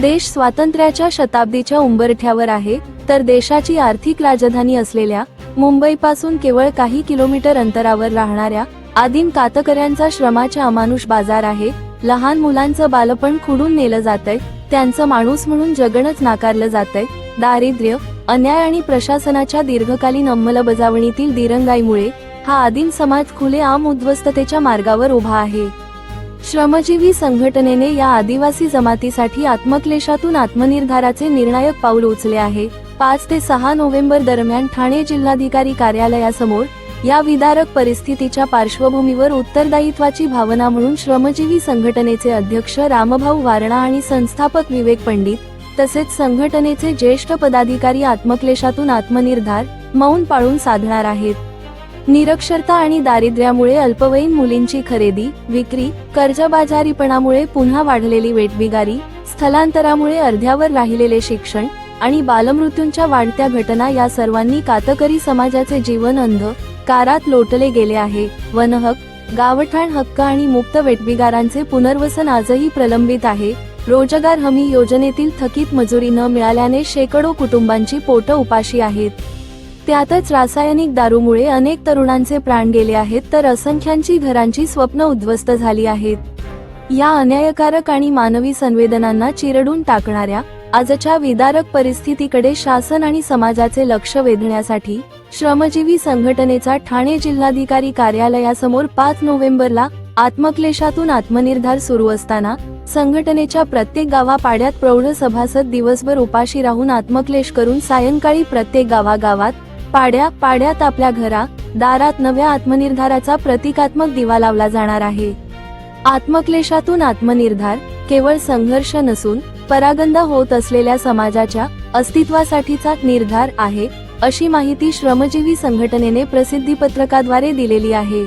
देश स्वातंत्र्याच्या शताब्दीच्या उंबरठ्यावर आहे तर देशाची आर्थिक राजधानी असलेल्या मुंबईपासून केवळ काही किलोमीटर अंतरावर राहणाऱ्या आदिम कातकऱ्यांचा श्रमाच्या अमानुष बाजार आहे लहान मुलांचं बालपण खुडून नेलं जातंय त्यांचं माणूस म्हणून जगणच नाकारलं जातंय दारिद्र्य अन्याय आणि प्रशासनाच्या दीर्घकालीन अंमलबजावणीतील दिरंगाईमुळे हा आदिम समाज खुले आम उद्ध्वस्ततेच्या मार्गावर उभा आहे. श्रमजीवी संघटनेने या आदिवासी जमातीसाठी आत्मक्लेशातून आत्मनिर्धाराचे निर्णायक पाऊल उचले आहे. पाच ते सहा नोव्हेंबर दरम्यान ठाणे जिल्हाधिकारी कार्यालयासमोर या विदारक परिस्थितीच्या पार्श्वभूमीवर उत्तरदायित्वाची भावना म्हणून श्रमजीवी संघटनेचे अध्यक्ष रामभाऊ वारणा आणि संस्थापक विवेक पंडित तसेच संघटनेचे ज्येष्ठ पदाधिकारी आत्मक्लेशातून आत्मनिर्धार मौन पाळून साधणार आहेत. निरक्षरता आणि दारिद्र्यामुळे अल्पवयीन मुलींची खरेदी विक्री कर्जबाजारीपणामुळे पुन्हा वाढलेली वेटबिगारी स्थलांतरामुळे अर्ध्यावर राहिलेले शिक्षण आणि बालमृत्यूंच्या वाढत्या घटना या सर्वांनी कातकरी समाजाचे जीवन अंध कारात लोटले गेले आहे. वनहक गावठाण हक्क आणि मुक्त वेटबिगारांचे पुनर्वसन आजही प्रलंबित आहे. रोजगार हमी योजनेतील थकीत मजुरी न मिळाल्याने शेकडो कुटुंबांची पोटं उपाशी आहेत. त्यातच रासायनिक दारूमुळे अनेक तरुणांचे प्राण गेले आहेत तर असंख्यांची घरांची स्वप्न उद्ध्वस्त झाली आहेत. या अन्यायकारक आणि मानवी संवेदनांना चिरडून टाकणाऱ्या आजच्या विदारक परिस्थितीकडे शासन आणि समाजाचे लक्ष वेधण्यासाठी श्रमजीवी संघटनेचा ठाणे जिल्हाधिकारी कार्यालयासमोर पाच नोव्हेंबरला आत्मक्लेशातून आत्मनिर्धार सुरू असताना संघटनेच्या प्रत्येक गावापाड्यात प्रौढ सभासद दिवसभर उपाशी राहून आत्मक्लेश करून सायंकाळी प्रत्येक गावागावात पाड्या पाड्यात आपल्या घरा दारात नव्या आत्मनिर्धाराचा प्रतिकात्मक दिवा लावला जाणार आहे. आत्मक्लेशातून आत्मनिर्धार केवळ संघर्ष नसून परागंदा होत असलेल्या समाजाच्या अस्तित्वासाठीचा निर्धार आहे अशी माहिती श्रमजीवी संघटनेने प्रसिद्धी पत्रकाद्वारे दिलेली आहे.